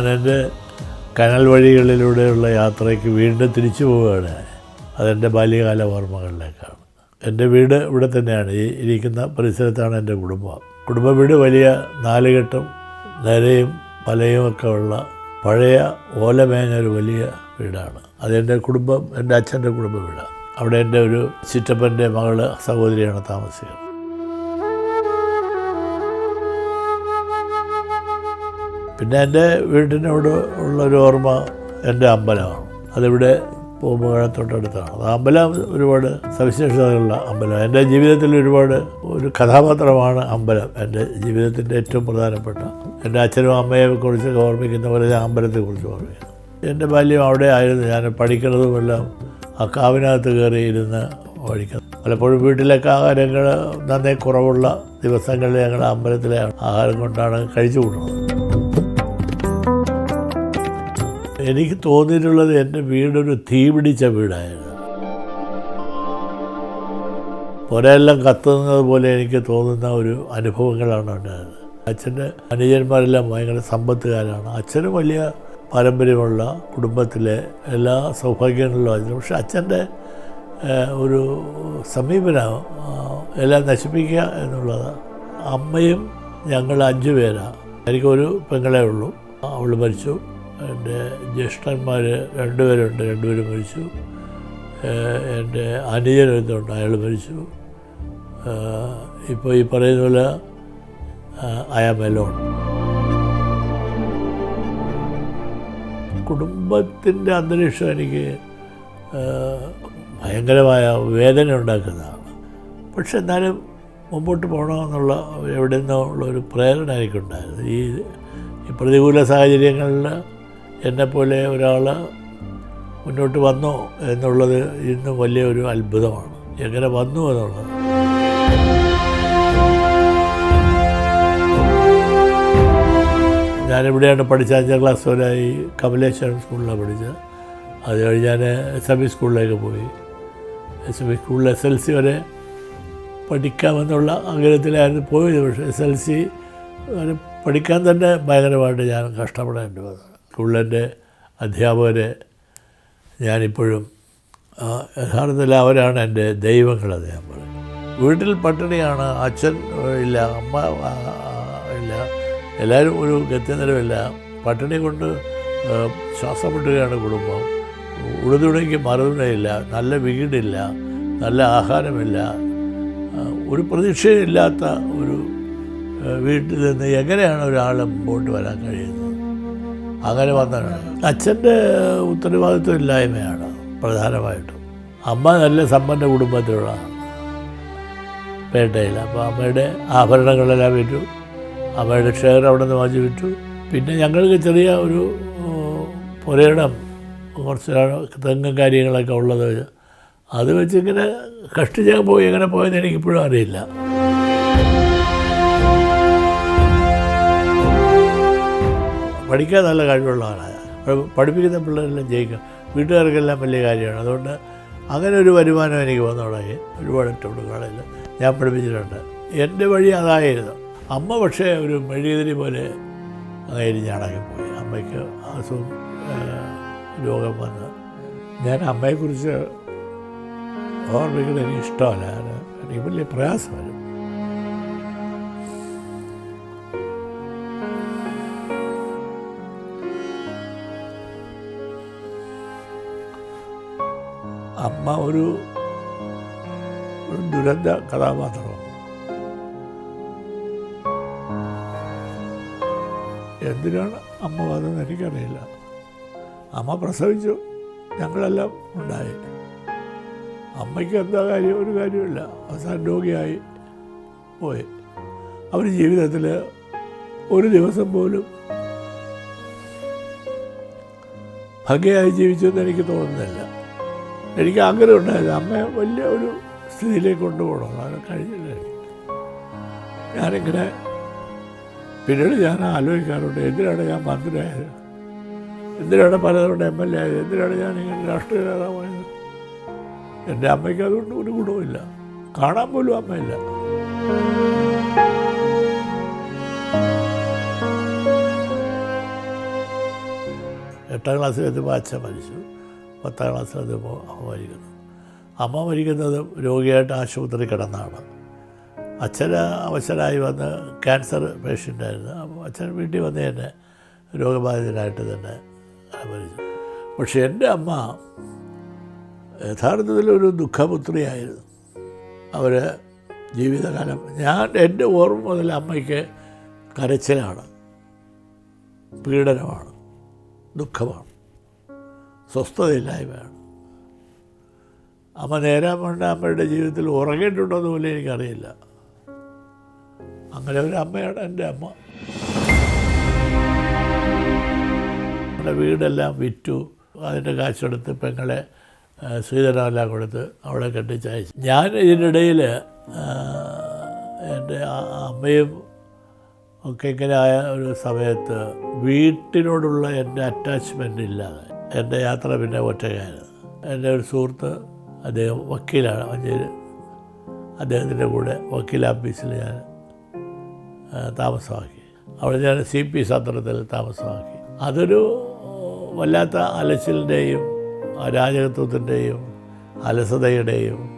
ഞാൻ എന്റെ കനൽ വഴികളിലൂടെയുള്ള യാത്രയ്ക്ക് വീണ്ടും തിരിച്ചു പോവുകയാണ്. അതെന്റെ ബാല്യകാല ഓർമ്മകളിലേക്കാണ്. എന്റെ വീട് ഇവിടെ തന്നെയാണ്. ഈ ഇരിക്കുന്ന പരിസരത്താണ് എന്റെ കുടുംബം. കുടുംബ വീട് വലിയ നാലുകെട്ടും നിരയും പലയും ഒക്കെ ഉള്ള പഴയ ഓലമേഞ്ഞ ഒരു വലിയ വീടാണ്. അതെന്റെ കുടുംബം എന്റെ അച്ഛന്റെ കുടുംബ വീടാണ്. അവിടെ എന്റെ ഒരു ചിറ്റപ്പന്റെ മകൾ സഹോദരിയാണ് താമസിക്കുന്നത്. പിന്നെ എന്റെ വീട്ടിനോട് ഉള്ളൊരു ഓർമ്മ എന്റെ അമ്പലമാണ്. അതിവിടെ പോകുമ്പോൾ തൊട്ടടുത്താണ് അത് അമ്പലം ഒരുപാട് സവിശേഷതകളുള്ള അമ്പലം എന്റെ ജീവിതത്തിൽ ഒരുപാട് ഒരു കഥാപാത്രമാണ് അമ്പലം. എന്റെ ജീവിതത്തിന്റെ ഏറ്റവും പ്രധാനപ്പെട്ട എന്റെ അച്ഛനും അമ്മയെ കുറിച്ചൊക്കെ ഓർമ്മിക്കുന്ന പോലെ ഞാൻ അമ്പലത്തെക്കുറിച്ച് ഓർമ്മിക്കുന്നു. എന്റെ ബാല്യം അവിടെ ആയിരുന്നു. ഞാൻ പഠിക്കുന്നതുമെല്ലാം ആ കാവിനകത്ത് കയറി ഇരുന്ന് പഠിക്കുന്നത് പലപ്പോഴും വീട്ടിലൊക്കെ ആഹാരങ്ങൾ നന്നേ കുറവുള്ള ദിവസങ്ങളിൽ ഞങ്ങൾ അമ്പലത്തിലെ ആഹാരം കൊണ്ടാണ് കഴിച്ചു കൂടുന്നത് എനിക്ക് തോന്നിയിട്ടുള്ളത് എന്റെ വീടൊരു തീ പിടിച്ച വീടായിരുന്നു. പുരയെല്ലാം കത്തുന്നത് പോലെ എനിക്ക് തോന്നുന്ന ഒരു അനുഭവങ്ങളാണ് ഉണ്ടായത്. അച്ഛന്റെ അനുജന്മാരെല്ലാം ഭയങ്കര സമ്പത്തുകാരാണ്. അച്ഛനും വലിയ പാരമ്പര്യമുള്ള കുടുംബത്തിലെ എല്ലാ സൗഭാഗ്യങ്ങളിലും അച്ഛനും പക്ഷെ അച്ഛന്റെ ഒരു സമീപനം എല്ലാം നശിപ്പിക്കുക എന്നുള്ളത് അമ്മയും ഞങ്ങൾ അഞ്ചു പേരാണ് എനിക്കൊരു പെങ്ങളെ ഉള്ളൂ. അവൾ മരിച്ചു. എന്റെ ജ്യേഷ്ഠന്മാർ രണ്ടുപേരുണ്ട് രണ്ടുപേരും മരിച്ചു. എന്റെ എന്തുണ്ട് അയാൾ മരിച്ചു. ഇപ്പോൾ ഈ പറയുന്ന പോലെ അയാ മെലോൺ കുടുംബത്തിന്റെ അന്തരീക്ഷം എനിക്ക് ഭയങ്കരമായ വേദന ഉണ്ടാക്കുന്നതാണ് പക്ഷെ എന്നാലും മുമ്പോട്ട് പോകണമെന്നുള്ള എവിടെ നിന്നോ ഉള്ള ഒരു പ്രേരണ എനിക്കുണ്ടായിരുന്നു. ഈ പ്രതികൂല സാഹചര്യങ്ങളിൽ എന്നെപ്പോലെ ഒരാൾ മുന്നോട്ട് വന്നോ എന്നുള്ളത് ഇന്നും വലിയൊരു അത്ഭുതമാണ്. എങ്ങനെ വന്നു എന്നുള്ളത്. ഞാനിവിടെയാണ് പഠിച്ച അഞ്ചാം ക്ലാസ് വരെ ഈ കമലേശ്വരം സ്കൂളിലാണ് പഠിച്ചത്. അത് കഴിഞ്ഞ് ഞാൻ എസ് എം ഇ സ്കൂളിലേക്ക് പോയി. എസ് എം ഇ സ്കൂളിൽ എസ് എൽ സി വരെ പഠിക്കാമെന്നുള്ള ആഗ്രഹത്തിലായിരുന്നു പോയത്. പക്ഷേ എസ് എൽ സി വരെ പഠിക്കാൻ തന്നെ ഭയങ്കരമായിട്ട് ഞാൻ കഷ്ടപ്പെടേണ്ടി വന്നു. സ്കൂളിലെന്റെ അധ്യാപകരെ ഞാനിപ്പോഴും യഥാർത്ഥത്തിൽ അവരാണ് എന്റെ ദൈവങ്ങളത് ഞാൻ പറയും വീട്ടിൽ പട്ടിണിയാണ് അച്ഛൻ ഇല്ല അമ്മ ഇല്ല എല്ലാവരും ഒരു ഗത്യനിലമില്ല പട്ടിണി കൊണ്ട് ശ്വാസപ്പെട്ടുകയാണ് കുടുംബം. ഉഴുതുണയ്ക്ക് മറുതുണയില്ല നല്ല വീടില്ല നല്ല ആഹാരമില്ല. ഒരു പ്രതീക്ഷയില്ലാത്ത ഒരു വീട്ടിൽ നിന്ന് എങ്ങനെയാണ് ഒരാൾ മുമ്പോട്ട് വരാൻ കഴിയുന്നത്? അങ്ങനെ വന്നതാണ്. അച്ഛന്റെ ഉത്തരവാദിത്വം ഇല്ലായ്മയാണ് പ്രധാനമായിട്ടും. അമ്മ നല്ല സമ്പന്ന കുടുംബത്തിലുള്ളതാണ് പേട്ടയിൽ. അപ്പോൾ അമ്മയുടെ ആഭരണങ്ങളെല്ലാം വിറ്റു. അമ്മയുടെ ഷെയർ അവിടെ നിന്ന് വാങ്ങി വിറ്റു. പിന്നെ ഞങ്ങൾക്ക് ചെറിയ ഒരു പുരയിടം കുറച്ച് തെങ്ങും കാര്യങ്ങളൊക്കെ ഉള്ളത്. അത് വെച്ച് ഇങ്ങനെ കഷ്ടിച്ച് പോയി. എങ്ങനെ പോയെന്ന് എനിക്കിപ്പോഴും അറിയില്ല. പഠിക്കാൻ നല്ല കഴിവുള്ള ആളാണ്. പഠിപ്പിക്കുന്ന പിള്ളേരെല്ലാം ജയിക്കും. വീട്ടുകാർക്കെല്ലാം വലിയ കാര്യമാണ്. അതുകൊണ്ട് അങ്ങനെ ഒരു വരുമാനം എനിക്ക് വന്നു തുടങ്ങി. ഒരുപാട് ഇഷ്ടപ്പെട്ടു കോളേജിൽ ഞാൻ പഠിപ്പിച്ചിട്ടുണ്ട്. എന്റെ വഴി അതായിരുന്നു. അമ്മ പക്ഷേ ഒരു മെഴുകുതിരി പോലെ അങ്ങനെ പോയി അമ്മയ്ക്ക് അസുഖം രോഗം വന്ന്. ഞാൻ അമ്മയെക്കുറിച്ച് ഓർമ്മിക്കുന്നത് എനിക്ക് ഇഷ്ടമല്ല. ഞാൻ- എനിക്ക് വലിയ പ്രയാസം വരും അമ്മ ഒരു ദുരന്ത കഥാപാത്രമാണ് എന്തിനാണ് അമ്മ വന്നതെന്ന് എനിക്കറിയില്ല. അമ്മ പ്രസവിച്ചു. ഞങ്ങളെല്ലാം ഉണ്ടായി. അമ്മയ്ക്ക് എന്താ കാര്യം? ഒരു കാര്യമില്ല അവസാനം രോഗിയായി പോയി. അവർ ജീവിതത്തിൽ ഒരു ദിവസം പോലും ഭംഗിയായി ജീവിച്ചു എന്ന് എനിക്ക് തോന്നുന്നില്ല. എനിക്ക് ആഗ്രഹം ഉണ്ടായിരുന്നു. അമ്മയെ വലിയ ഒരു സ്ഥിതിയിലേക്ക് കൊണ്ടുപോകണം. അത് കഴിഞ്ഞില്ല. ഞാനിങ്ങനെ പിന്നീട് ഞാൻ ആലോചിക്കാറുണ്ട് എന്തിനാണ് ഞാൻ മന്ത്രിയായത്? എന്തിനാണ് പലതവണ എം എൽ എ ആയത്? എന്തിനാണ് ഞാൻ ഇങ്ങനെ രാഷ്ട്രീയ നേതാവായത് എന്റെ അമ്മയ്ക്ക് അതുകൊണ്ട് ഒരു ഗുണവുമില്ല കാണാൻ പോലും അമ്മയില്ല. എട്ടാം ക്ലാസ്സിൽ എത്തുമ്പോൾ അച്ഛൻ മരിച്ചു. പത്താം എത്തുമ്പോൾ അമ്മ മരിക്കുന്നു. അമ്മ മരിക്കുന്നത് രോഗിയായിട്ട് ആശുപത്രി കിടന്നാണ്. അച്ഛൻ അവശരായി വന്ന് ക്യാൻസർ പേഷ്യന്റായിരുന്നു. അപ്പോൾ അച്ഛൻ വീട്ടിൽ വന്ന് തന്നെ രോഗബാധിതനായിട്ട് തന്നെ മരിച്ചു. പക്ഷേ എന്റെ അമ്മ യഥാർത്ഥത്തിൽ ഒരു ദുഃഖപുത്രിയായിരുന്നു. അവർ ജീവിതകാലം ഞാൻ എന്റെ ഓർമ്മ മുതൽ അമ്മയ്ക്ക് കരച്ചിലാണ്. പീഡനമാണ്. ദുഃഖമാണ്. സ്വസ്ഥതയില്ലായ്മയാണ്. അമ്മ നേരാൻ കൊണ്ട് അമ്മയുടെ ജീവിതത്തിൽ ഉറങ്ങിയിട്ടുണ്ടോ എന്ന് പോലും എനിക്കറിയില്ല. അങ്ങനെ ഒരു അമ്മയാണ് എന്റെ അമ്മ. നമ്മുടെ വീടെല്ലാം വിറ്റു. അതിന്റെ കാശെടുത്ത് പെങ്ങളെ സ്വീകരണമെല്ലാം കൊടുത്ത് അവളെ കെട്ടിച്ചയച്ചു ഞാൻ ഇതിനിടയിൽ എന്റെ അമ്മയും ഒക്കെ ഇങ്ങനെ ആയ ഒരു സമയത്ത് വീട്ടിനോടുള്ള എന്റെ അറ്റാച്ച്മെന്റ് ഇല്ലാതെ എന്റെ യാത്ര പിന്നെ ഒറ്റയ്ക്കായിരുന്നു. എന്റെ ഒരു സുഹൃത്ത് അദ്ദേഹം വക്കീലാണ്. മഞ്ചേരി അദ്ദേഹത്തിന്റെ കൂടെ വക്കീൽ ഓഫീസിൽ ഞാൻ താമസമാക്കി. അവിടെ ഞാൻ സി പി സത്രത്തിൽ താമസമാക്കി. അതൊരു വല്ലാത്ത അലച്ചിലിന്റെയും അരാജകത്വത്തിന്റെയും അലസതയുടെയും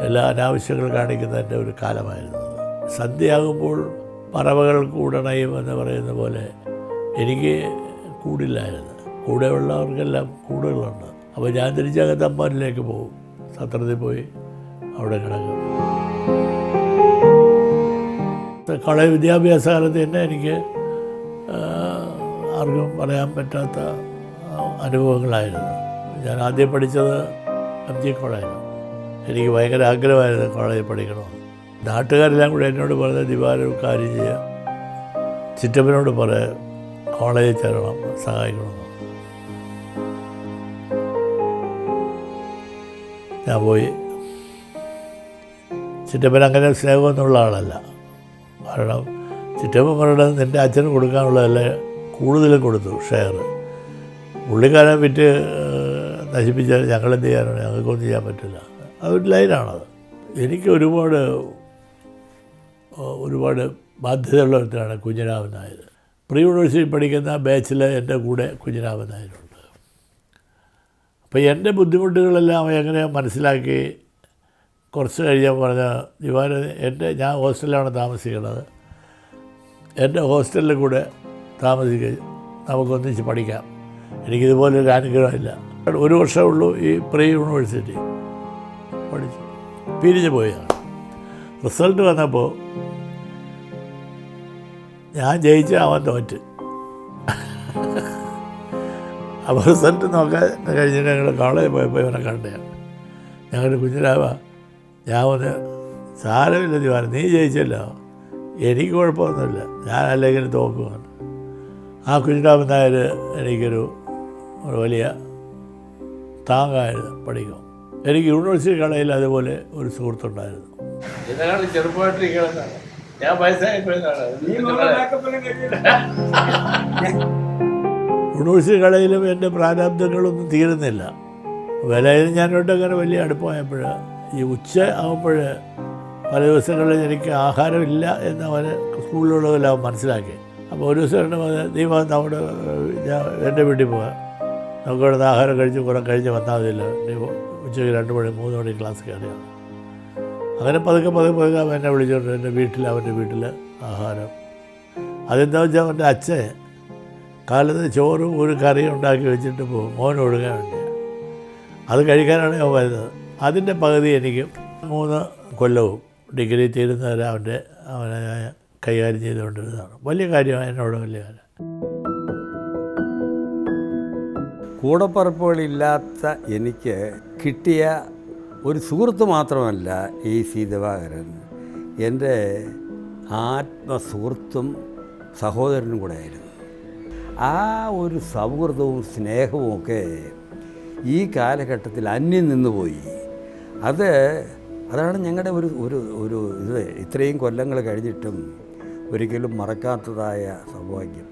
എല്ലാ അനാവശ്യങ്ങൾ കാണിക്കുന്നതിന്റെ ഒരു കാലമായിരുന്നു. സന്ധ്യയാകുമ്പോൾ പറവകൾ കൂടണയും എന്ന് പറയുന്ന പോലെ എനിക്ക് കൂടില്ലായിരുന്നു. കൂടെയുള്ളവർക്കെല്ലാം കൂടുകളുണ്ട് അപ്പോൾ ഞാൻ തിരിച്ചകത്ത് അമ്മാനിലേക്ക് പോകും. സത്രത്തിൽ പോയി അവിടെ കിടക്കും. കളയ വിദ്യാഭ്യാസ കാലത്ത് തന്നെ എനിക്ക് ആർക്കും പറയാൻ പറ്റാത്ത അനുഭവങ്ങളായിരുന്നു. ഞാൻ ആദ്യം പഠിച്ചത് എം ജി കോളേജിലാണ്. എനിക്ക് ഭയങ്കര ആഗ്രഹമായിരുന്നു കോളേജിൽ പഠിക്കണമെന്ന് നാട്ടുകാരെല്ലാം കൂടെ എന്നോട് പറഞ്ഞ ദിവാരം കാര്യം ചെയ്യാം. ചിറ്റപ്പനോട് പറയാം കോളേജിൽ ചേരണം സഹായിക്കണമെന്ന്. ഞാൻ പോയി. ചിറ്റപ്പൻ അങ്ങനെ സ്നേഹമൊന്നുള്ള ആളല്ല. കാരണം ചിറ്റപ്പൻ പറയുന്നത് നിന്റെ അച്ഛന് കൊടുക്കാനുള്ളതല്ല കൂടുതലും കൊടുത്തു ഷെയർ പുള്ളിക്കാരൻ വിറ്റ് നശിപ്പിച്ചാൽ ഞങ്ങൾ എന്ത് ചെയ്യാനാണ്? ഞങ്ങൾക്കൊന്നും ചെയ്യാൻ പറ്റില്ല. അതൊരു ലൈനാണത്. എനിക്ക് ഒരുപാട് ഒരുപാട് ബാധ്യതയുള്ള ഒരുത്തരാണ് കുഞ്ഞിരാമൻ നായർ. പ്രീ യൂണിവേഴ്സിറ്റി പഠിക്കുന്ന ബാച്ചിൽ എന്റെ കൂടെ കുഞ്ഞിരാമൻ നായരുണ്ട്. അപ്പോൾ എന്റെ ബുദ്ധിമുട്ടുകളെല്ലാം അവൻ എങ്ങനെ മനസ്സിലാക്കി? കുറച്ച് കഴിഞ്ഞാൽ പറഞ്ഞ ദിവാര എന്റെ ഞാൻ ഹോസ്റ്റലിലാണ് താമസിക്കുന്നത്. എന്റെ ഹോസ്റ്റലിൽ കൂടെ താമസിക്കുക നമുക്കൊന്നിച്ച് പഠിക്കാം. എനിക്കിതുപോലൊരു അനുഗ്രഹമില്ല. ഒരു വർഷമേ ഉള്ളൂ ഈ പ്രീ യൂണിവേഴ്സിറ്റി. പഠിച്ചു പിരിഞ്ഞു പോയതാണ്. റിസൾട്ട് വന്നപ്പോൾ ഞാൻ ജയിച്ച അവൻ തോറ്റ്. അപ്പോൾ റിസൾട്ട് നോക്കാൻ കഴിഞ്ഞിട്ട് ഞങ്ങൾ കോളേജിൽ പോയപ്പോൾ ഇവനെ കണ്ടതാണ് ഞങ്ങളുടെ കുഞ്ഞിരാവ ഞാൻ ഒന്ന് സാരമില്ല ദിവാന നീ ജയിച്ചല്ലോ. എനിക്ക് കുഴപ്പമൊന്നുമില്ല. ഞാൻ അല്ലെങ്കിൽ തോക്കുവാണ്. ആ കുഞ്ഞിരാമൻ നായർ എനിക്കൊരു വലിയ താങ്ങായിരുന്നു പഠിക്കും എനിക്ക് യൂണിവേഴ്സിറ്റി കളയിൽ അതുപോലെ ഒരു സുഹൃത്തുണ്ടായിരുന്നു. ഇതിനാണ് ചെറുപ്പമായിട്ടിരിക്കണമെന്നാണ് ഞാൻ വയസ്സായപ്പോഴാണ്. കടയിലും എന്റെ പ്രാരാബ്ദങ്ങളൊന്നും തീരുന്നില്ല. വിലയിൽ ഞാനോട്ട് അങ്ങനെ വലിയ അടുപ്പമായപ്പോൾ ഈ ഉച്ച ആകുമ്പോൾ പല ദിവസങ്ങളിൽ എനിക്ക് ആഹാരമില്ല എന്ന് അവൻ സ്കൂളിലുള്ളവരെല്ലാം അവൻ മനസ്സിലാക്കി. അപ്പോൾ ഒരു ദിവസം രണ്ട് നീ വാ നമ്മുടെ ഞാൻ എന്റെ വീട്ടിൽ പോകാം നമുക്ക് ഇവിടെ നിന്ന് ആഹാരം കഴിച്ച് കുറേ കഴിഞ്ഞ് വന്നാൽ മതിയല്ലോ നീ ഉച്ചയ്ക്ക് രണ്ട് മണി മൂന്ന് മണി ക്ലാസ് കയറിയാണ് അങ്ങനെ പതുക്കെ പതുക്കെ പതുക്കെ അവൻ എന്നെ വിളിച്ചോണ്ട് എന്റെ വീട്ടിൽ അവന്റെ വീട്ടിൽ ആഹാരം. അതെന്താ വെച്ചാൽ അവന്റെ അച്ഛൻ കാലത്ത് ചോറും ഒരു കറിയും ഉണ്ടാക്കി വെച്ചിട്ട് പോകും മോൻ ഒഴുകാൻ വേണ്ടി അത് കഴിക്കാനാണ് ഞാൻ വരുന്നത് അതിന്റെ പകുതി എനിക്ക് മൂന്ന് കൊല്ലവും ഡിഗ്രി തീരുന്നവരെ അവന്റെ അവനെ കൈകാര്യം ചെയ്തുകൊണ്ടിരുന്നതാണ്. വലിയ കാര്യമാണ് എന്നോട് വലിയ കാര്യം. കൂടപ്പറപ്പുകളില്ലാത്ത എനിക്ക് കിട്ടിയ ഒരു സുഹൃത്ത് മാത്രമല്ല ഈ സി ദിവാകരൻ. എന്റെ ആത്മസുഹൃത്തും സഹോദരനും കൂടെ ആയിരുന്നു. ആ ഒരു സൗഹൃദവും സ്നേഹവും ഒക്കെ ഈ കാലഘട്ടത്തിൽ അന്യം നിന്നുപോയി അത് അതാണ് ഞങ്ങളുടെ ഒരു ഒരു ഒരു ഇത്. ഇത്രയും കൊല്ലങ്ങൾ കഴിഞ്ഞിട്ടും ഒരിക്കലും മറക്കാത്തതായ സൗഭാഗ്യം.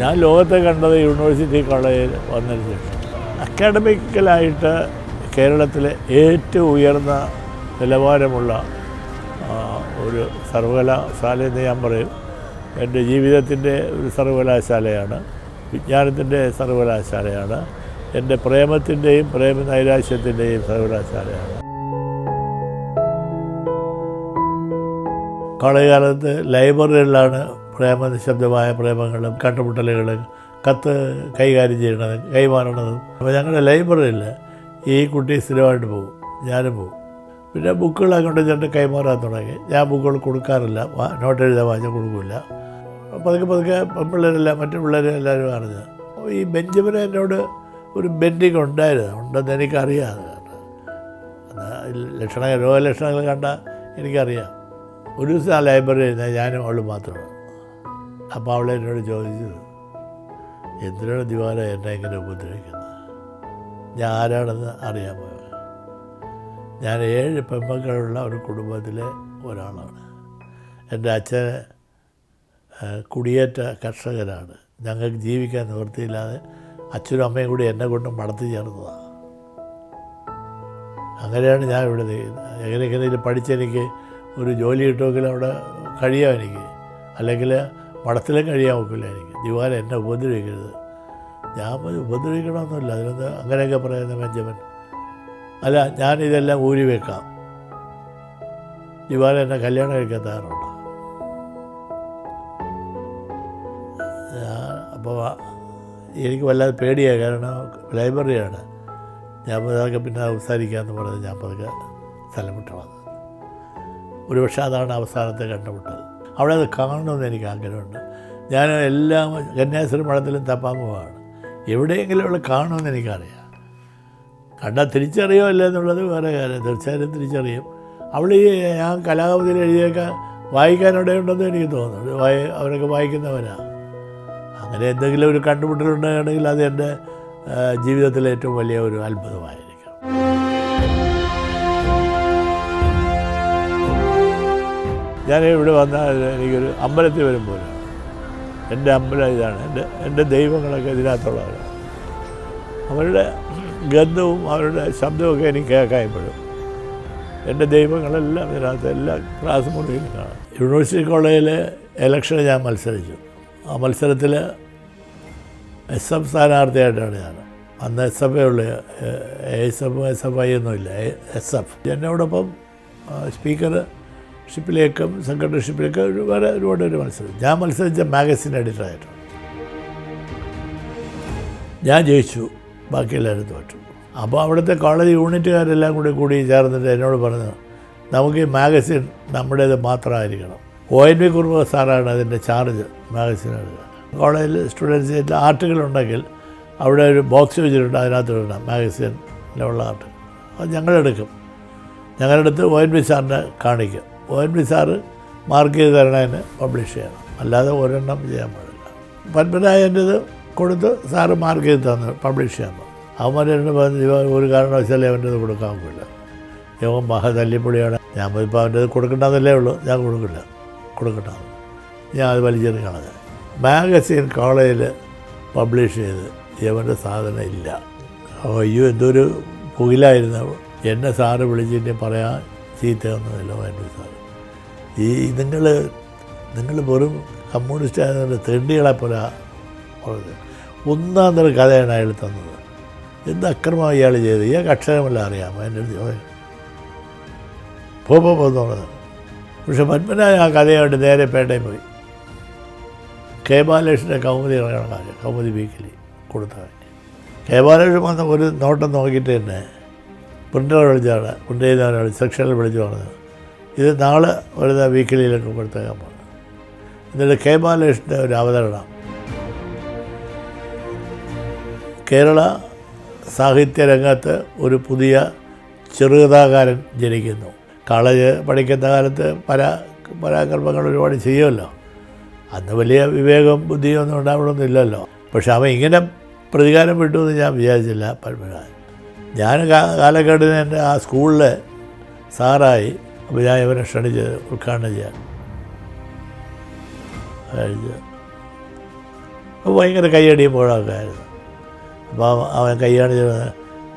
ഞാൻ ലോകത്തെ കണ്ടത് യൂണിവേഴ്സിറ്റി കോളേജിൽ വന്നതിന് ശേഷം. അക്കാഡമിക്കലായിട്ട് കേരളത്തിലെ ഏറ്റവും ഉയർന്ന നിലവാരമുള്ള ഒരു സർവകലാശാല എന്ന് ഞാൻ പറയും. എന്റെ ജീവിതത്തിന്റെ ഒരു സർവകലാശാലയാണ് വിജ്ഞാനത്തിന്റെ സർവകലാശാലയാണ് എന്റെ പ്രേമത്തിന്റെയും പ്രേമ നൈരാശ്യത്തിന്റെയും സർവകലാശാലയാണ്. കോളേജ് ലൈബ്രറികളിലാണ് പ്രേമ നിശബ്ദമായ പ്രേമങ്ങളും കണ്ടുമുട്ടലുകളും കത്ത് കൈകാര്യം ചെയ്യണത് കൈമാറണതും. അപ്പോൾ ഞങ്ങളുടെ ലൈബ്രറിയിൽ ഈ കുട്ടി സ്ഥിരമായിട്ട് പോകും ഞാനും പോകും. പിന്നെ ബുക്കുകൾ അങ്ങോട്ട് ചേട്ടൻ കൈമാറാൻ തുടങ്ങി. ഞാൻ ബുക്കുകൾ കൊടുക്കാറില്ല. നോട്ട് എഴുതാൻ വാങ്ങിച്ചാൽ കൊടുക്കില്ല. പതുക്കെ പതുക്കെ പിള്ളേരെല്ലാം മറ്റു പിള്ളേരെ എല്ലാവരും അറിഞ്ഞത് അപ്പോൾ ഈ ബെഞ്ചമിന് എന്നോട് ഒരു ബെൻഡിങ് ഉണ്ടായിരുന്നു. ഉണ്ടെന്ന് എനിക്കറിയാം. ലക്ഷണങ്ങൾ രോഗലക്ഷണങ്ങൾ കണ്ട എനിക്കറിയാം. ഒരു ദിവസം ആ ലൈബ്രറി ഇരുന്നാൽ ഞാനും അവൾ മാത്രമാണ് അപ്പോൾ അവളെ എന്നോട് ചോദിച്ചത് എന്തിനാണ് ദിവാല എന്നെ ഇങ്ങനെ ഉപദ്രവിക്കുന്നത്? ഞാൻ ആരാണെന്ന് അറിയാമോ ഞാൻ ഏഴ് പെമ്പക്കളുള്ള ഒരു കുടുംബത്തിലെ ഒരാളാണ്. എന്റെ അച്ഛൻ കുടിയേറ്റ കർഷകരാണ് ഞങ്ങൾക്ക് ജീവിക്കാൻ നിവൃത്തിയില്ലാതെ അച്ഛനും അമ്മയും കൂടി എന്നെ കൊണ്ട് മടത്തി ചേർന്നതാണ് അങ്ങനെയാണ് ഞാൻ ഇവിടെ എങ്ങനെയൊക്കെ എങ്ങനെ പഠിച്ചെനിക്ക് ഒരു ജോലി കിട്ടുമെങ്കിൽ അവിടെ കഴിയാം എനിക്ക്. അല്ലെങ്കിൽ മഠത്തിലും കഴിയാൻ നോക്കില്ല എനിക്ക്. ദിവാല എന്നെ ഉപദ്രവിക്കരുത്. ഞാൻ ഉപദ്രവിക്കണമെന്നില്ല. അതിനൊന്ന് അങ്ങനെയൊക്കെ പറയുന്ന ബെഞ്ചമിൻ അല്ല ഞാൻ ഇതെല്ലാം ഊരി വെക്കാം. ദിവാല എന്നെ കല്യാണം കഴിക്കാൻ തയ്യാറുണ്ട്. അപ്പോൾ എനിക്ക് വല്ലാതെ പേടിയായി കാരണം ലൈബ്രറിയാണ്. ഞാൻ അതൊക്കെ പിന്നെ സംസാരിക്കാമെന്ന് പറഞ്ഞ് ഞാൻ പതുക്കെ സ്ഥലം വിട്ടു വന്നത്. ഒരുപക്ഷെ അതാണ് അവസാനത്തെ കണ്ടുമുട്ടൽ. അവിടെ അത് കാണണമെന്ന് എനിക്ക് ആഗ്രഹമുണ്ട്. ഞാൻ എല്ലാം കന്യാസ്ത്രീ മഠത്തിലും തപ്പാമുഖമാണ് എവിടെയെങ്കിലും അവൾ കാണുമെന്ന് എനിക്കറിയാം. കണ്ടാൽ തിരിച്ചറിയോ അല്ല എന്നുള്ളത് വേറെ കാര്യം. തീർച്ചയായും തിരിച്ചറിയും. അവൾ ഈ ഞാൻ കലാകൃതിയിൽ എഴുതിയൊക്കെ വായിക്കാനിടയുണ്ടെന്ന് എനിക്ക് തോന്നുന്നു. വായി അവരൊക്കെ വായിക്കുന്നവരാണ് അങ്ങനെ എന്തെങ്കിലും ഒരു കണ്ടുമുട്ടലുണ്ടെങ്കിൽ അത് എന്റെ ആ, ജീവിതത്തിലെ ഏറ്റവും വലിയ ഒരു അത്ഭുതമായിരുന്നു ഞാൻ ഇവിടെ വന്നാൽ എനിക്കൊരു അമ്പലത്തിൽ വരുമ്പോൾ എന്റെ അമ്പലം ഇതാണ്. എന്റെ എന്റെ ദൈവങ്ങളൊക്കെ ഇതിനകത്തുള്ളവരാണ് അവരുടെ ഗന്ധവും അവരുടെ ശബ്ദമൊക്കെ എനിക്ക് കേൾക്കായപ്പോഴും. എന്റെ ദൈവങ്ങളെല്ലാം ഇതിനകത്ത് എല്ലാ ക്ലാസ് മുറിയിൽ കാണാം. യൂണിവേഴ്സിറ്റി കോളേജിൽ ഇലക്ഷന് ഞാൻ മത്സരിച്ചു. ആ മത്സരത്തിൽ എസ് എഫ് സ്ഥാനാർത്ഥിയായിട്ടാണ് ഞാൻ. അന്ന് എസ് എഫ് ഉള്ള S F S F I ഒന്നുമില്ല എസ് എഫ് എന്നോടൊപ്പം സ്പീക്കർ ഷിപ്പിലേക്കും സെക്രട്ടറിഷിപ്പിലേക്കും വേറെ ഒരുപാട് ഒരു മത്സരം ഞാൻ മത്സരിച്ച മാഗസിൻ എഡിറ്ററായിട്ടാണ് ഞാൻ ജയിച്ചു. ബാക്കി എല്ലാവരും തോറ്റു. അപ്പോൾ അവിടുത്തെ കോളേജ് യൂണിറ്റുകാരെല്ലാം കൂടി കൂടി ചേർന്നിട്ട് എന്നോട് പറഞ്ഞു നമുക്ക് ഈ മാഗസിൻ നമ്മുടേത് മാത്രമായിരിക്കണം. ഒ എൻ വി കുറുമ്പ സാറാണ് അതിന്റെ ചാർജ് മാഗസിൻ എടുക്കുക കോളേജിൽ ആർട്ടുകൾ ഉണ്ടെങ്കിൽ അവിടെ ഒരു ബോക്സ് വെച്ചിട്ടുണ്ട് അതിനകത്ത് ഇടണം മാഗസിനിലുള്ള ആർട്ട് അത് ഞങ്ങളെടുക്കും ഞങ്ങളെടുത്ത് ഒ എൻ വി സാറിനെ കാണിക്കും. O N V sir mark ചെയ്ത് തരണതിന് പബ്ലിഷ് ചെയ്യണം. അല്ലാതെ ഒരെണ്ണം ചെയ്യാൻ പാടില്ല. പത്മനായന്റെത് കൊടുത്ത് സാറ് മാർക്ക് ചെയ്ത് തന്നു പബ്ലിഷ് പറഞ്ഞു അവന്മാർ എന്നെ പറഞ്ഞു ഇവ ഒരു കാരണവശാലും അവന്റെത് കൊടുക്കാൻ പോയില്ല. ഇവൻ മഹ തല്ലിപ്പൊളിയാണ്. ഞാൻ ഇപ്പോൾ അവന്റെത് കൊടുക്കണ്ടെന്നല്ലേ ഉള്ളൂ. ഞാൻ കൊടുക്കില്ല. കൊടുക്കട്ടെ ഞാൻ അത് വലിച്ചെറിഞ്ഞ് കളഞ്ഞു. മാഗസീൻ കോളേജിൽ പബ്ലിഷ് ചെയ്ത് ഇവന്റെ സാധനം ഇല്ല. അയ്യോ എന്തൊരു പുകിലായിരുന്നു. എന്നെ സാറ് വിളിച്ചിട്ട് പറയാൻ ചീത്തയൊന്നുമില്ല എന്റെ സാറ്. ഈ നിങ്ങൾ നിങ്ങൾ വെറും കമ്മ്യൂണിസ്റ്റ് ആയതുകൊണ്ട് തെണ്ടികളെ പോലെ പറഞ്ഞത് ഒന്നാം തരം കഥയാണ് അയാൾ തന്നത്. എന്ത് അക്രമം ഇയാൾ ചെയ്ത് ഇയാൾക്ക് അക്ഷരമല്ല അറിയാമോ എന്റെ അടുത്ത് ചോദിച്ചു. പോ പോ പോന്ന് പറഞ്ഞത്. പക്ഷെ പത്മനായ ആ കഥയായിട്ട് നേരെ പേട്ടയിൽ പോയി. കെ ബാലകൃഷ്ണന്റെ കൗമുദി ഇറങ്ങണം കാര്യം കൗമുദി വീക്കിലി കൊടുത്ത കെ ബാലകൃഷ്ണൻ വന്ന ഒരു നോട്ടം നോക്കിയിട്ട് തന്നെ പ്രിന്റർ വിളിച്ചാണ് പ്രിന്റ് വിളിച്ച് സെക്ഷനിൽ വിളിച്ച് പറഞ്ഞത്. ഇത് നാളെ വരുന്ന വീക്കിലിയിലൊക്കെ കൊടുത്തേക്കാൻ പറഞ്ഞു. എന്നിട്ട് കെ ബാലകൃഷ്ണന്റെ ഒരു അവതരണം. കേരള സാഹിത്യ രംഗത്ത് ഒരു പുതിയ ചെറുകഥാകാരൻ ജനിക്കുന്നു. കോളേജ് പഠിക്കുന്ന കാലത്ത് പല പരാക്രമങ്ങൾ ഒരുപാട് ചെയ്യുമല്ലോ. അന്ന് വലിയ വിവേകം ബുദ്ധിയും ഒന്നും ഉണ്ടാവണമെന്നില്ലല്ലോ. ഇല്ലല്ലോ പക്ഷെ അവൻ ഇങ്ങനെ പ്രതികാരം വിട്ടു എന്ന് ഞാൻ വിചാരിച്ചില്ല പത്മനാഭൻ ഞാൻ കാലഘട്ടത്തിന് എന്റെ ആ സ്കൂളിൽ സാറായി അപ്പോൾ ഞാൻ ഇവനെ ക്ഷണിച്ചത് ഉദ്ഘാടനം ചെയ്യാൻ അപ്പോൾ ഭയങ്കര കൈയടിയും പോഴൊക്കെ ആയിരുന്നു. അപ്പോൾ അവൻ കൈയടി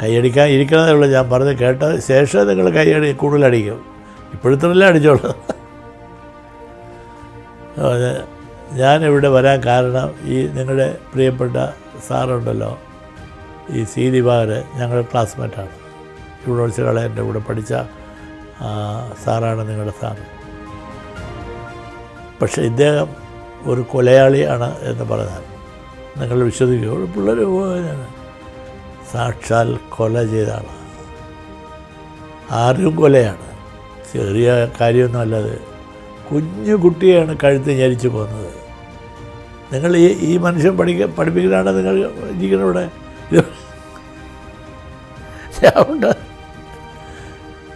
കൈയടിക്കാൻ ഇരിക്കണതേ ഉള്ളൂ. ഞാൻ പറഞ്ഞ് കേട്ട ശേഷം നിങ്ങൾ കൈയടി കൂടുതലടിക്കും ഇപ്പോഴത്തെ അടിച്ചോളൂ. ഞാനിവിടെ വരാൻ കാരണം ഈ നിങ്ങളുടെ പ്രിയപ്പെട്ട സാറുണ്ടല്ലോ. ഈ സി ദിവാകർ ഞങ്ങളുടെ ക്ലാസ്മേറ്റാണ്. യൂണിവേഴ്സിറ്റി കള എന്റെ കൂടെ പഠിച്ച സാറാണ് നിങ്ങളുടെ സാർ. പക്ഷേ ഇദ്ദേഹം ഒരു കൊലയാളിയാണ് എന്ന് പറഞ്ഞാൽ നിങ്ങൾ വിശ്വസിക്കുക ഒരു പിള്ളേർ സാക്ഷാൽ കൊല ചെയ്ത ആളാണ് ആരും കൊലയാണ്. ചെറിയ കാര്യമൊന്നും അല്ലത് കുഞ്ഞു കുട്ടിയാണ് കഴുത്ത് ഞരിച്ചു പോകുന്നത് നിങ്ങൾ ഈ ഈ മനുഷ്യൻ പഠിക്ക പഠിപ്പിക്കുന്നതാണ് നിങ്ങൾ ജീവിക്കുന്ന ഇവിടെ?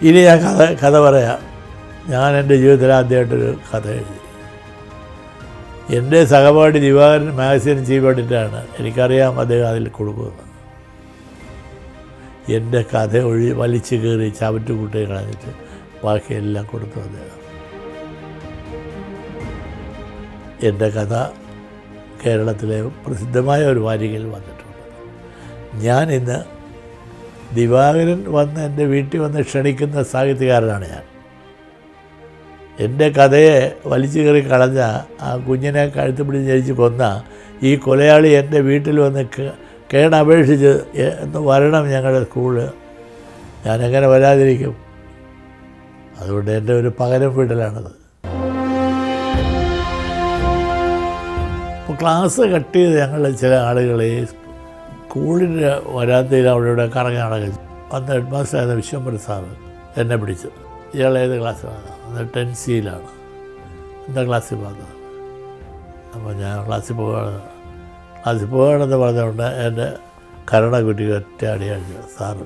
ഇനി ഞാൻ കഥ കഥ പറയാം. ഞാൻ എന്റെ ജീവിതത്തിൽ ആദ്യമായിട്ടൊരു കഥ എഴുതി. എന്റെ സഹപാഠി ദിവാകരൻ മാഗസിൻ ചീഫ് എഡിറ്ററാണ് എനിക്കറിയാം അദ്ദേഹം അതിൽ കൊടുക്കുമെന്ന് എന്റെ കഥ ഒഴി വലിച്ചു കയറി ചവറ്റുകൂട്ടി കളഞ്ഞിട്ട് ബാക്കിയെല്ലാം കൊടുത്തു അദ്ദേഹം. എന്റെ കഥ കേരളത്തിലെ പ്രസിദ്ധമായ ഒരു വാരികയിൽ വന്നിട്ടുണ്ട്. ഞാൻ ഇന്ന് ദിവാകരൻ വന്ന് എന്റെ വീട്ടിൽ വന്ന് ക്ഷണിക്കുന്ന സാഹിത്യകാരനാണ് ഞാൻ. എന്റെ കഥയെ വലിച്ചു കയറി കളഞ്ഞ ആ കുഞ്ഞിനെ കഴുത്ത് പിടിച്ച് ജയിച്ച് കൊന്ന ഈ കൊലയാളി എന്റെ വീട്ടിൽ വന്ന് കേണപേക്ഷിച്ച് എന്ന് വരണം ഞങ്ങളുടെ സ്കൂൾ ഞാനെങ്ങനെ വരാതിരിക്കും? അതുകൊണ്ട് എന്റെ ഒരു പകരം വീട്ടിലാണത്. അപ്പോൾ ക്ലാസ് കട്ട് ചെയ്ത് ഞങ്ങൾ ചില ആളുകൾ ഈ സ്കൂളിന്റെ വരാത്തതിൽ അവിടെ ഇവിടെ കറങ്ങി നടക്കും അന്ന് ഹെഡ് മാസ്റ്റർ ആയിരുന്ന വിശ്വംഭര സാറ് എന്നെ പിടിച്ചു. ഇയാൾ ഏത് ക്ലാസ്സിലാണ് അത് ടെൻ സിയിലാണ്. എന്താ ക്ലാസ്സിൽ പോകുന്നത് അപ്പോൾ ഞാൻ ക്ലാസ്സിൽ പോവുകയാണ്. ക്ലാസ്സിൽ പോവുകയാണെന്ന് പറഞ്ഞുകൊണ്ട് എന്റെ കരട കുട്ടി ഒറ്റ അടിയടിച്ചു സാറ്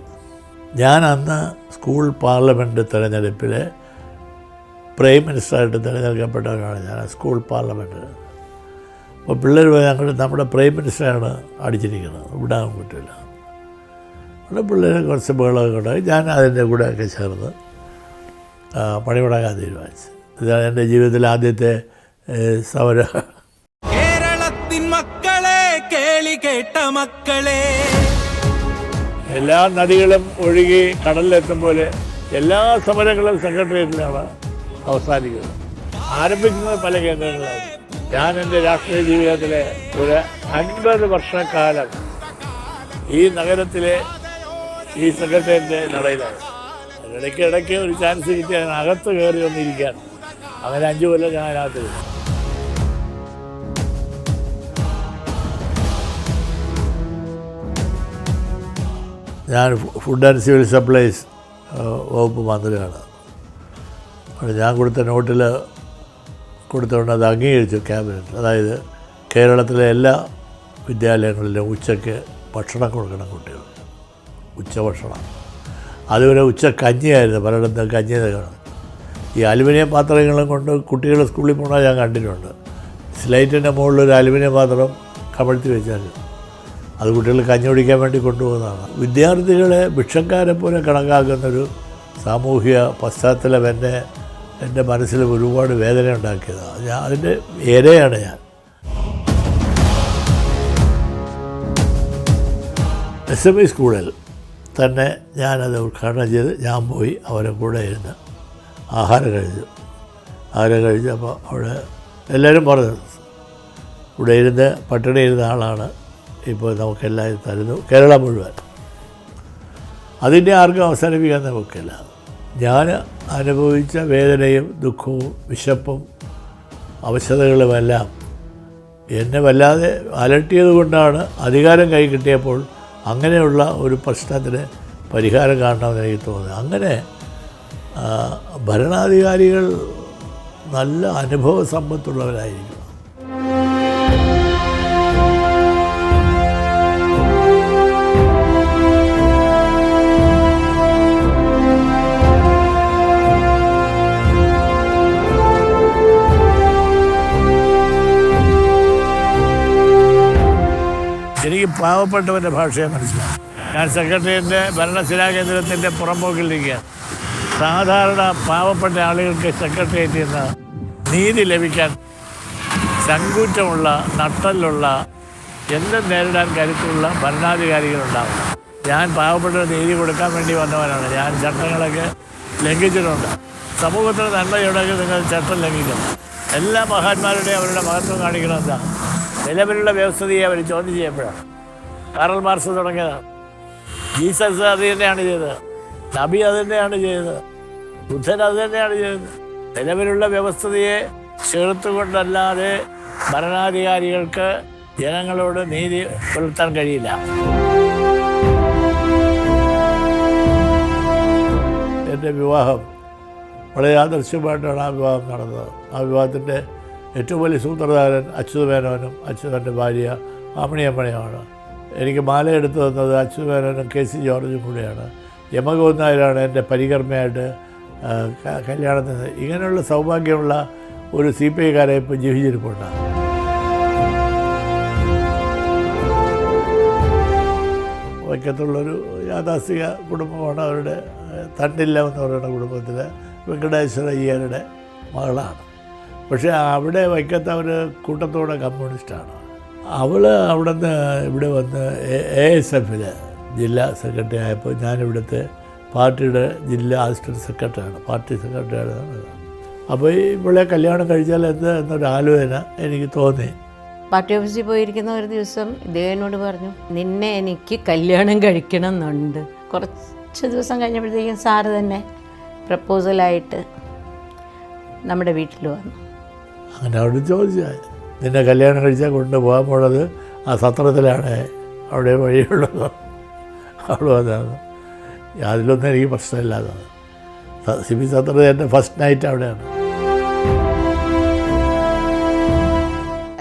ഞാൻ അന്ന് സ്കൂൾ പാർലമെന്റ് തിരഞ്ഞെടുപ്പിൽ പ്രൈം മിനിസ്റ്ററായിട്ട് തിരഞ്ഞെടുക്കപ്പെട്ടവരാണ് ഞാൻ സ്കൂൾ പാർലമെന്റ്. അപ്പോൾ പിള്ളേർ ഞങ്ങൾ നമ്മുടെ പ്രൈം മിനിസ്റ്ററാണ് അടിച്ചിരിക്കുന്നത്. വിടാൻ പറ്റില്ല. അവിടെ പിള്ളേരെ കുറച്ച് ബഹളമൊക്കെ ഉണ്ടായി. ഞാൻ അതിന്റെ കൂടെയൊക്കെ ചേർന്ന് ആ, പണിമുടക്കാൻ തീരുമാനിച്ചു ഇതാണ് എന്റെ ജീവിതത്തിലെ ആദ്യത്തെ സമരം സമര. കേരളത്തിൻ മക്കളെ കേളി കേട്ട മക്കളെ. എല്ലാ നദികളും ഒഴുകി കടലിലെത്തും പോലെ എല്ലാ സമരങ്ങളും സെക്രട്ടേറിയറ്റിലാണ് അവസാനിക്കുന്നത്. ആരംഭിക്കുന്നത് പല കേന്ദ്രങ്ങളിലാണ് ഞാൻ എന്റെ രാഷ്ട്രീയ ജീവിതത്തിലെ ഒരു അൻപത് വർഷക്കാലം ഈ നഗരത്തിലെ ഈ സെക്രട്ടേറിയറ്റിന്റെ നടയിലാണ്. അതിനിടയ്ക്ക് ഇടയ്ക്ക് ഒരു ചാൻസ് കിട്ടി അതിനകത്ത് കയറി വന്നിരിക്കാൻ അങ്ങനെ അഞ്ചു കൊല്ലം ഞാൻ അതിനകത്ത്. ഞാൻ ഫുഡ് ആൻഡ് സിവിൽ സപ്ലൈസ് വകുപ്പ് മന്ത്രിയാണ്. അപ്പോൾ ഞാൻ കൊടുത്ത നോട്ടിൽ കൊടുത്തുകൊണ്ട് അത് അംഗീകരിച്ചു ക്യാബിനറ്റ് അതായത് കേരളത്തിലെ എല്ലാ വിദ്യാലയങ്ങളിലും ഉച്ചയ്ക്ക് ഭക്ഷണം കൊടുക്കണം കുട്ടികൾക്ക്. ഉച്ചഭക്ഷണം. അതുവരെ ഉച്ച കഞ്ഞിയായിരുന്നു പലയിടത്തും കഞ്ഞി നൽകണം ഈ അലുമിനിയം പാത്രങ്ങളും കൊണ്ട് കുട്ടികൾ സ്കൂളിൽ പോകണത് ഞാൻ കണ്ടിട്ടുണ്ട്. സ്ലൈറ്റിന്റെ മുകളിൽ ഒരു അലുമിനിയം പാത്രം കമഴ്ത്തി വെച്ചാൽ അത് കുട്ടികൾ കഞ്ഞി കുടിക്കാൻ വേണ്ടി കൊണ്ടുപോകുന്നതാണ്. വിദ്യാർത്ഥികളെ ഭിക്ഷക്കാരെ പോലെ കണക്കാക്കുന്നൊരു സാമൂഹിക പശ്ചാത്തലം എന്നെ എന്റെ മനസ്സിൽ ഒരുപാട് വേദന ഉണ്ടാക്കിയതാണ്. ഞാൻ അതിന്റെ ഇരയാണ് ഞാൻ. എസ് എം ഐ സ്കൂളിൽ തന്നെ ഞാനത് ഉദ്ഘാടനം ചെയ്ത് ഞാൻ പോയി അവരെ കൂടെ ഇരുന്ന് ആഹാരം കഴിച്ചു. ആഹാരം കഴിച്ചപ്പോൾ അവിടെ എല്ലാവരും പറഞ്ഞു ഇവിടെ ഇരുന്ന് പട്ടിണി ഇരുന്ന ആളാണ്. ഇപ്പോൾ നമുക്കെല്ലാം തരുന്നു. കേരളം മുഴുവൻ. അതിന്റെ ആർക്കും അവസാനിപ്പിക്കാൻ നമുക്കില്ല. ഞാൻ അനുഭവിച്ച വേദനയും ദുഃഖവും വിശപ്പും അവശതകളുമെല്ലാം എന്നെ വല്ലാതെ അലട്ടിയത് കൊണ്ടാണ് അധികാരം കൈ കിട്ടിയപ്പോൾ അങ്ങനെയുള്ള ഒരു പ്രശ്നത്തിന് പരിഹാരം കാണണമെന്ന് എനിക്ക് തോന്നുന്നു. അങ്ങനെ ഭരണാധികാരികൾ നല്ല അനുഭവ സമ്പത്തുള്ളവരായിരിക്കും. എനിക്ക് പാവപ്പെട്ടവന്റെ ഭാഷയെ മനസ്സിലാക്കും. ഞാൻ സെക്രട്ടേറിയറ്റിന്റെ ഭരണശിലാ കേന്ദ്രത്തിന്റെ പുറമ്പോക്കിലിരിക്കുകയാണ് സാധാരണ പാവപ്പെട്ട ആളുകൾക്ക് സെക്രട്ടേറിയറ്റിൽ നിന്ന് നീതി ലഭിക്കാൻ ചങ്കൂറ്റമുള്ള നട്ടലുള്ള എന്തും നേരിടാൻ കരുത്തുള്ള ഭരണാധികാരികളുണ്ടാവും. ഞാൻ പാവപ്പെട്ട നീതി കൊടുക്കാൻ വേണ്ടി വന്നവനാണ്. ഞാൻ ചട്ടങ്ങളൊക്കെ ലംഘിച്ചിട്ടുണ്ട്. സമൂഹത്തിന് നന്മയുണ്ടെങ്കിൽ നിങ്ങൾ ചട്ടം ലംഘിക്കണം. എല്ലാ മഹാന്മാരുടെയും അവരുടെ മഹത്വം കാണിക്കണം എന്താ നിലവിലുള്ള വ്യവസ്ഥിതിയെ അവർ ചോദ്യം ചെയ്യപ്പെടുകയാണ് കാറൽ മാർക്സ് തുടങ്ങിയതാണ് ജീസസ് അത് തന്നെയാണ് ചെയ്തത്. നബി അത് തന്നെയാണ് ചെയ്തത്. ബുദ്ധൻ അത് തന്നെയാണ് ചെയ്തത്. നിലവിലുള്ള വ്യവസ്ഥിതിയെ ചേർത്തുകൊണ്ടല്ലാതെ ഭരണാധികാരികൾക്ക് ജനങ്ങളോട് നീതി പുലർത്താൻ കഴിയില്ല. എന്റെ വിവാഹം വളരെ ആദർശമായിട്ടാണ് ആ വിവാഹം നടന്നത്. ആ വിവാഹത്തിന്റെ ഏറ്റവും വലിയ സൂത്രധാരൻ അച്യുതമേനോനും അച്യുതന്റെ ഭാര്യ ആമണിയമ്മണിയാണ് എനിക്ക് മാല എടുത്തു തന്നത് അച്യുതമേനോനും കെ സി ജോർജും കൂടെയാണ്. യമഗോന്നായാലാണ് എന്റെ പരികർമ്മയായിട്ട് കല്യാണത്തിന് ഇങ്ങനെയുള്ള സൗഭാഗ്യമുള്ള ഒരു സി പി ഐക്കാരെ ഇപ്പോൾ ജീവിച്ചിരിപ്പുണ്ട്. വൈക്കത്തുള്ളൊരു യാഥാസ്ഥിക കുടുംബമാണ് അവരുടെ തണ്ടില്ല എന്ന് പറയുന്ന കുടുംബത്തിലെ വെങ്കടേശ്വര അയ്യരുടെ മകളാണ്. പക്ഷേ അവിടെ വൈക്കത്ത് അവർ കൂട്ടത്തോടെ കമ്മ്യൂണിസ്റ്റാണ്. അവൾ അവിടെ നിന്ന് ഇവിടെ വന്ന് എ എസ് എഫിൽ ജില്ലാ സെക്രട്ടറി ആയപ്പോൾ ഞാനിവിടുത്തെ പാർട്ടിയുടെ ജില്ലാ അസിസ്റ്റന്റ് സെക്രട്ടറിയാണ്. പാർട്ടി സെക്രട്ടറിയാണ് അപ്പോൾ ഇവളെ കല്യാണം കഴിച്ചാൽ എന്ത് എന്നൊരു ആലോചന എനിക്ക് തോന്നി. പാർട്ടി ഓഫീസിൽ പോയിരിക്കുന്ന ഒരു ദിവസം ഇദ്ദേഹനോട് പറഞ്ഞു നിന്നെ എനിക്ക് കല്യാണം കഴിക്കണം എന്നുണ്ട് കുറച്ച് ദിവസം കഴിഞ്ഞപ്പോഴത്തേക്കും സാറ് തന്നെ പ്രപ്പോസലായിട്ട് നമ്മുടെ വീട്ടിൽ വന്നു. അങ്ങനെ അവിടെ ചോദിച്ചാൽ നിന്നെ കല്യാണം കഴിച്ചാൽ കൊണ്ടുപോകാൻ പോണത് ആ സത്രത്തിലാണ്. അവിടെ വഴിയുള്ളത്. അവിടെ വന്നത് അതിലൊന്നും എനിക്ക് പ്രശ്നമില്ലാതാണ് സിബി സത്രത്തിൽ എന്റെ ഫസ്റ്റ് നൈറ്റ് അവിടെയാണ്.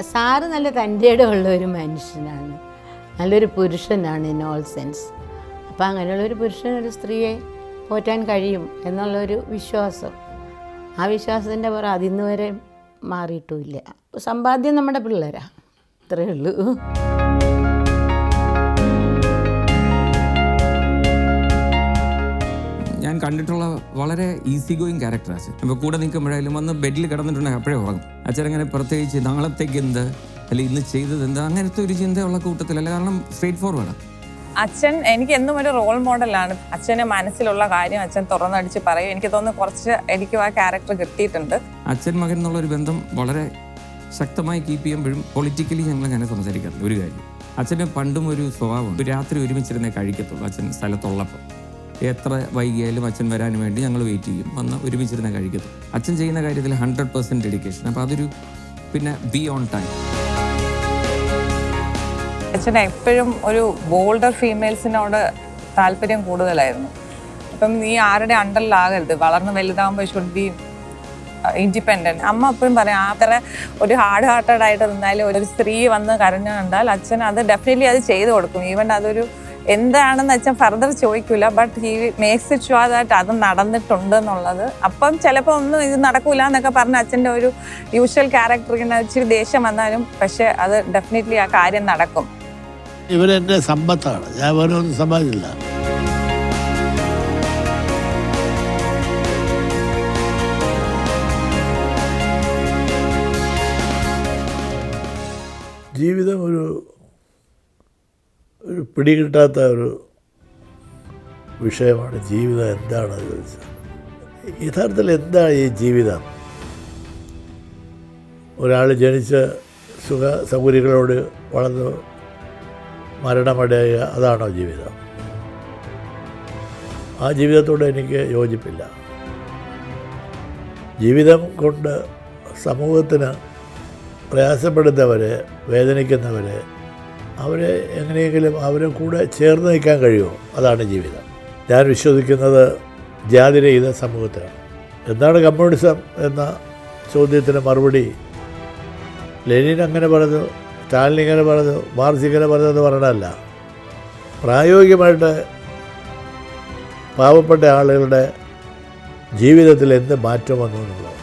സാറ് നല്ല തന്റെ ഉള്ള ഒരു മനുഷ്യനാണ്. നല്ലൊരു പുരുഷനാണ് ഇൻ ഓൾ സെൻസ്. അപ്പം അങ്ങനെയുള്ളൊരു പുരുഷൻ ഒരു സ്ത്രീയെ പോറ്റാൻ കഴിയും എന്നുള്ളൊരു വിശ്വാസം. ആ വിശ്വാസത്തിന്റെ പുറം അതിന്ന് വരെ മാറിയിട്ടുമില്ല. സമ്പാദ്യം നമ്മുടെ പിള്ളേരാണ് ഇത്രയേ ഉള്ളൂ. ഞാൻ കണ്ടിട്ടുള്ള വളരെ ഈസി ഗോയിങ് ക്യാരക്ടറാണ് ഇപ്പോൾ കൂടെ നിൽക്കുമ്പോഴായാലും വന്ന് ബെഡിൽ കിടന്നിട്ടുണ്ടെങ്കിൽ അപ്പോഴേ ഉറങ്ങും. അച്ഛൻ അങ്ങനെ പ്രത്യേകിച്ച് നാളത്തേക്ക് എന്ത്? അല്ലെങ്കിൽ ഇന്ന് ചെയ്തത് എന്ത്? അങ്ങനത്തെ ഒരു ചിന്തയുള്ള കൂട്ടത്തിലല്ല. കാരണം സ്ട്രേറ്റ് ഫോർവേഡ് അച്ഛൻ എനിക്ക് എന്നും ഒരു റോൾ മോഡലാണ് അച്ഛന് മനസ്സിലുള്ള കാര്യം അച്ഛൻ തുറന്നടിച്ച് പറയും. എനിക്ക് തോന്നുന്നു കുറച്ച് എനിക്ക് ആ ക്യാരക്ടർ കിട്ടിയിട്ടുണ്ട്. അച്ഛൻ മകൻ എന്നുള്ള ഒരു ബന്ധം വളരെ ശക്തമായി കീപ്പ് ചെയ്യുമ്പോഴും പൊളിറ്റിക്കലി ഞങ്ങൾ അങ്ങനെ സംസാരിക്കാറില്ല ഒരു കാര്യം അച്ഛന് പണ്ടും ഒരു സ്വഭാവം രാത്രി ഒരുമിച്ചിരുന്നേ കഴിക്കത്തുള്ളൂ അച്ഛൻ സ്ഥലത്തുള്ളപ്പോൾ. എത്ര വൈകിയാലും അച്ഛൻ വരാൻ വേണ്ടി ഞങ്ങൾ വെയിറ്റ് ചെയ്യും. വന്ന് ഒരുമിച്ചിരുന്നേ കഴിക്കത്തുള്ളൂ. അച്ഛൻ ചെയ്യുന്ന കാര്യത്തിൽ ഹൺഡ്രഡ് പെർസെന്റ് ഡെഡിക്കേഷൻ അപ്പോൾ അതൊരു പിന്നെ ബി ഓൺ ടൈം അച്ഛന് എപ്പോഴും ഒരു ബോൾഡർ ഫീമെയിൽസിനോട് താല്പര്യം കൂടുതലായിരുന്നു. അപ്പം നീ ആരുടെ അണ്ടറിലാകരുത് വളർന്ന് വലുതാകുമ്പോൾ ഷുഡ് ബി ഇൻഡിപെൻഡന്റ് അമ്മ എപ്പോഴും പറയും അത്ര ഒരു ഹാർഡ് ഹാർട്ടഡ് ആയിട്ട് നിന്നാലും ഒരു സ്ത്രീ വന്ന് കരഞ്ഞു കണ്ടാൽ അച്ഛൻ അത് ഡെഫിനറ്റ്ലി അത് ചെയ്തു കൊടുക്കും. ഈവൻ അതൊരു എന്താണെന്ന് അച്ഛൻ ഫർദർ ചോദിക്കില്ല but he makes it sure that അത് നടന്നിട്ടുണ്ട് എന്നുള്ളത് അപ്പം ചിലപ്പോൾ ഒന്നും ഇത് നടക്കൂല എന്നൊക്കെ പറഞ്ഞ അച്ഛന്റെ ഒരു യൂഷ്വൽ ക്യാരക്ടറിന് ഇച്ചിരി ദേഷ്യം വന്നാലും പക്ഷേ അത് ഡെഫിനറ്റ്ലി ആ കാര്യം നടക്കും. ഇവരെന്റെ സമ്പത്താണ്. ഞാൻ വേറെ ഒന്നും സമ്പാദിച്ചില്ല. ജീവിതം ഒരു ഒരു പിടികിട്ടാത്ത ഒരു വിഷയമാണ് ജീവിതം എന്താണ് ചോദിച്ചത് യഥാർത്ഥത്തിൽ എന്താണ് ഈ ജീവിതം? ഒരാൾ ജനിച്ച സുഖ സൗകര്യങ്ങളോട് വളർന്നു മരണമടയുക അതാണോ ജീവിതം? ആ ജീവിതത്തോട് എനിക്ക് യോജിപ്പില്ല. ജീവിതം കൊണ്ട് സമൂഹത്തിന് പ്രയാസപ്പെടുന്നവരെ വേദനിക്കുന്നവരെ അവരെ എങ്ങനെയെങ്കിലും അവരെ കൂടെ ചേർന്ന് നിൽക്കാൻ കഴിയുമോ? അതാണ് ജീവിതം. ഞാൻ വിശ്വസിക്കുന്നത് ജാതിരഹിത സമൂഹത്തിലാണ്. എന്താണ് കമ്മ്യൂണിസം എന്ന ചോദ്യത്തിന് മറുപടി ലെനിൻ അങ്ങനെ പറഞ്ഞു സ്റ്റാലിൻ ഇങ്ങനെ പറഞ്ഞു മാർക്സ് ഇങ്ങനെ പറഞ്ഞതെന്ന് പറഞ്ഞതല്ല. പ്രായോഗികമായിട്ട് പാവപ്പെട്ട ആളുകളുടെ ജീവിതത്തിൽ എന്ത് മാറ്റം വന്നു എന്നുള്ളത്?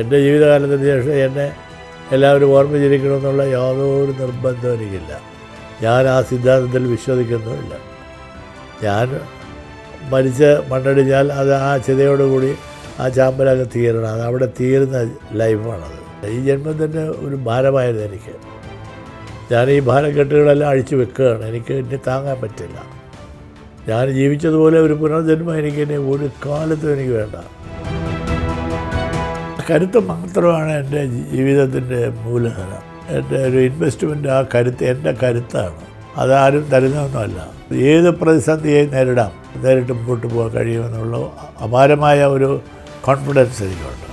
എന്റെ ജീവിതകാലത്തിന് ശേഷം എന്നെ എല്ലാവരും ഓർമ്മിച്ചിരിക്കണമെന്നുള്ള യാതൊരു നിർബന്ധവും എനിക്കില്ല. ഞാൻ ആ സിദ്ധാന്തത്തിൽ വിശ്വസിക്കുന്നുമില്ല ഞാൻ മരിച്ച് മണ്ണടിഞ്ഞാൽ അത് ആ ചിതയോടുകൂടി ആ ചാമ്പലങ്ങ് തീരണം. അത് അവിടെ തീരുന്ന ലൈഫാണത്. ഈ ജന്മത്തിന്റെ ഒരു ഭാരമായിരുന്നു എനിക്ക്. ഞാൻ ഈ ഭാരക്കെട്ടുകളെല്ലാം അഴിച്ചു വെക്കുകയാണ്. എനിക്ക് എന്നെ താങ്ങാൻ പറ്റില്ല. ഞാൻ ജീവിച്ചതുപോലെ ഒരു പുനർജന്മം എനിക്ക് എന്നെ ഒരു കാലത്തും എനിക്ക് വേണ്ട. കരുത്ത് മാത്രമാണ് എന്റെ ജീവിതത്തിന്റെ മൂലധനം. എന്റെ ഒരു ഇൻവെസ്റ്റ്മെന്റ് ആ കരുത്ത് എന്റെ കരുത്താണ്. അതാരും തരുന്നതൊന്നുമല്ല. ഏത് പ്രതിസന്ധിയെയും നേരിടാം. നേരിട്ട് മുമ്പോട്ട് പോകാൻ കഴിയുമെന്നുള്ള. അപാരമായ ഒരു കോൺഫിഡൻസ് എനിക്കുണ്ട്.